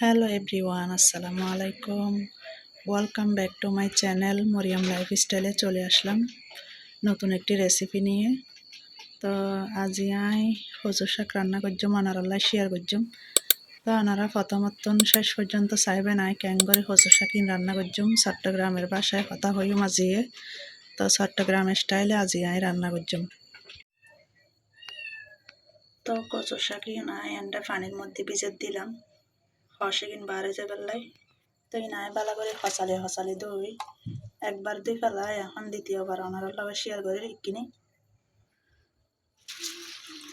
Hello everyone আসসালামু আলাইকুম welcome back to my channel Mariyam life স্টাইলে চলে আসলাম নতুন একটি রেসিপি নিয়ে। তো আজি আই হজুর শাক রান্না করছম আনারাল্লাহ শেয়ার করছম তো আনারা প্রথমতন শেষ পর্যন্ত চাইবেন আই ক্যাং করে হজুর শাকিন রান্না করছম চট্টগ্রামের বাসায় কথা হইম আজিয়ে তো চট্টগ্রামের স্টাইলে আজি আই রান্না করছম তো কচুর শাকিন আই এন্ডা পানির মধ্যে ভিজে দিলাম। হসেগিন বারে যে বেলাই তো নাই বালা করে হসালে হসালে দই একবার দুই ফেলাই এখন দ্বিতীয়বার ওনার লগে শেয়ার করে কিনে।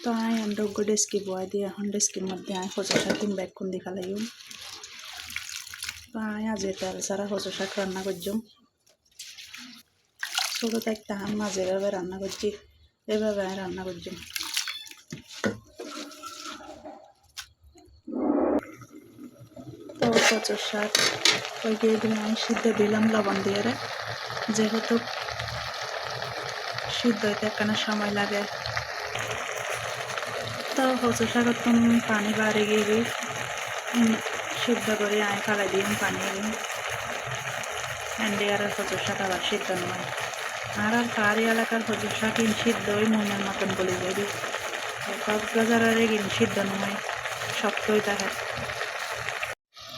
তো আই এন্ডগ্য ডেস্কি বয় দিয়ে এখন ডেস্কির মধ্যে আই হজর শাক তিন ব্যাগ খুন্দি ফেলাইম আই আজ তেল ছাড়া হজর শাক রান্না করছম ছোটো একটা হান মাঝে এভাবে রান্না করছি, এভাবে আই রান্না করছম তো কচুর শাক, ওই দিয়ে দিলাম আমি সিদ্ধ দিলাম লবণ দিয়ে যেহেতু সিদ্ধ হইতে একখানা সময় লাগে। তো কচুর শাকের তো পানি বাড়ি গিয়ে সিদ্ধ করে আয় ফালাই দিই পানি। হ্যান্ডি আর কচুর শাক আবার সিদ্ধ নয়। আর আর পাহাড়ি এলাকার কচুর শাক ইন সিদ্ধ ওই নুনের মতন গলি যাবি। কক্সবাজারের ইন সিদ্ধ নয় শক্তই থাকে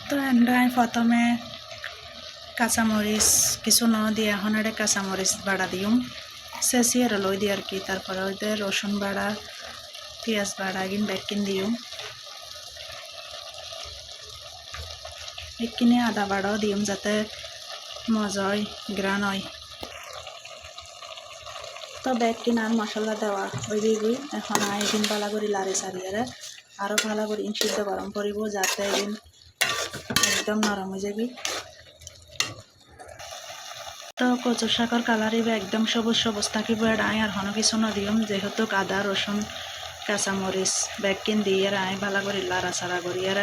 তো এন্ডাই প্রথমে কাঁচামরিচ কিছু ন দিয়ে এখন এটা কাঁচামরিচ বাড়া দিম শেষি আর লই দিই আর কি তারপরে ওইতে রসুন বাড়া পেঁয়াজ বাড়া কিন ব্যাগকিন দিও। একিনে আদা বাড়াও দিম যাতে হয় গ্রান হয়। তো ব্যাগ কিনা আর মশলা দেওয়া ওই দিবই এখন আইদিন ভালো করে লাড়ি সারিয়ে আরও ভালো করে সিদ্ধ গরম করিব যাতে এদিন একদম নরম হয়ে যাবি। তো কচুর শাকর কালারই একদম সবুজ সবুজ থাকিব আই আর হন কিছু নদিম যেহেতু আদা রসুন কাঁচামরিচ ব্যাগকিন দিয়ে আর আই ভালো করে লাড়া চাড়া করি আর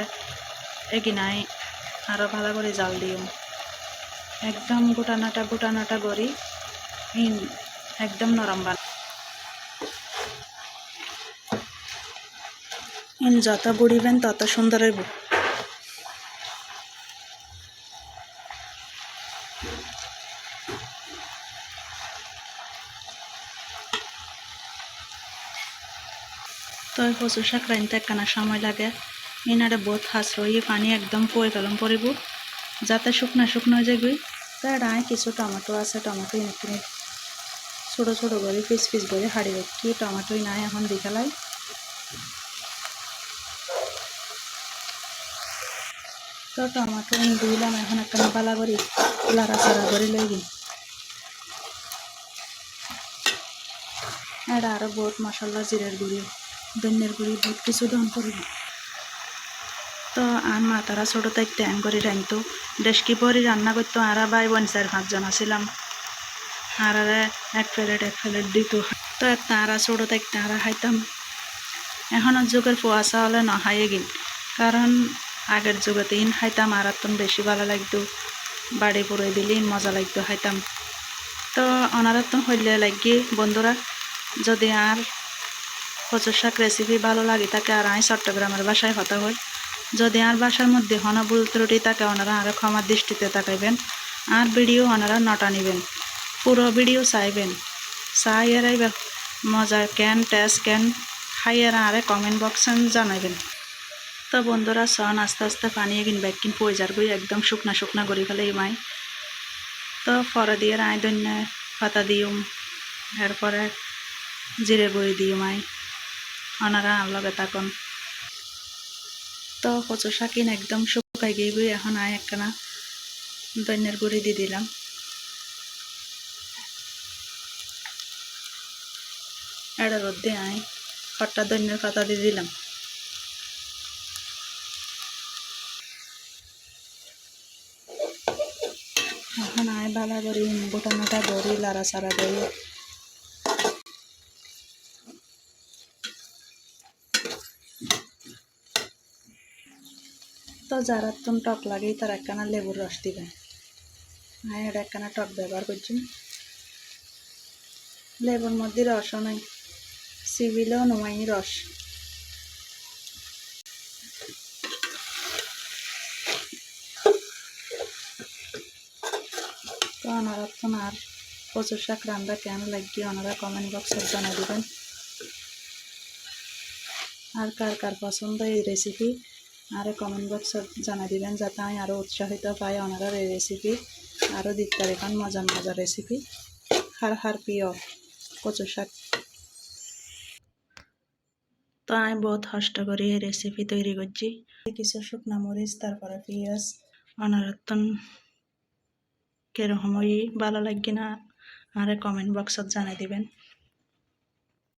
এগিনাই আরও ভালো করে জাল দিম একদম গোটানাটা গোটানাটা করি একদম নরম বান যত বুড়িবেন তত সুন্দর তো কচু শাক রাঁধতে একখানা সময় লাগে। ইনারে বহুত হাসরই পানি একদম পয়ে গেলাম পরিব যাতে শুকনা শুকনো হয়ে যাবি তো রায় কিছু টমেটো আছে, টমেটো এনে ছোটো ছোটো করে পিস পিস করে হাড়ি রাখি টমেটোই নাই এখন দেখালাই তো টমেটো দিলাম, এখন একটা পালা করি লাড়া চাড়া করে লই এটা আরও বহুত মশলা, জিরের গুঁড়ি, ধনিয়ার গুঁড়ি, বহুত কিছু দম করিব তো আর মা তারা ছোটো তাই ট্যাং করে রাঁধতো। ডেস্কি পরি রান্না করতো, আর ভাই বোন চার পাঁচজন আসিলাম। আর এক প্লেট এক প্লেট দিত। তো তারা ছোটো তাই তারা খাইতাম। এখনের যুগের পোয়া চাউলে নহাইয়ে গিন কারণ আগের যুগতে ইন খাইতাম আর বেশি ভালো লাগতো। বাড়ি পুরো দিলে, ইন মজা লাগতো খাইতাম তো অনারাতন হইলে লাগি, বন্ধুরা, যদি আর কচুর শাক রেসিপি ভালো লাগে তাকে আর আই চট্টগ্রামের বাসায় হতা হয়। যদি আর বাসার মধ্যে হনা ভুল ত্রুটি, তাকে ওনারা আরও ক্ষমার দৃষ্টিতে তাকাইবেন। আর ভিডিও ওনারা নটা নিবেন পুরো ভিডিও চাইবেন। চাই এবার মজা, কেন, টেস্ট, কেন খাই আর আরে কমেন্ট বক্সে জানাবেন তো বন্ধুরা, সন আস্তে আস্তে পানি এগিন ব্যাগকিন পয়জার গই একদম শুকনা শুকনা করি ফেলে মাই। তো পরে দিয়ে আই দন্য পাতা দিউম, এরপরে জিরে গুঁড়ি দিই মাই ওনারা লগে তখন তো কচু শাকিন একদম শুকাই গিয়ে গিয়ে এখন আয় একখানা ধন্যের গুঁড়ি দিয়ে দিলাম। এটা রোদ দিয়ে আয় খট্টা ধন্যের পাতা দিয়ে দিলাম। আয় বালা করি গোটানোটা গড়ি, লাড়া চাড়া করি তো যারা তুমি টক লাগেই তার একখানা লেবুর রস দিবেন হ্যাঁ এটা একখানা টক ব্যবহার করছি। লেবুর মধ্যে রসও নাই সিভিলেও নয় রস। তো ওনারা আর কচুর শাক রান্না কেন লাগি ওনারা কমেন্ট বক্সত জানাই দিবেন। আর কার কার পছন্দ এই রেসিপি আর কমেন্ট বক্সত জানা দিবেন যাতে আমি আরও উৎসাহিত পাই ওনারা এই রেসিপি আরও দিতে কারণ মজার মজার রেসিপি হার হার প্রিয় কচু শাক। তো আমি বহুত কষ্ট করে এই রেসিপি তৈরি করছি। কিছু শুকনো মরিচ, তারপরে পেঁয়াজ, অনারতন কীরকম ওই ভালো লাগে না আরে কমেন্ট বক্সত জানাই দিবেন।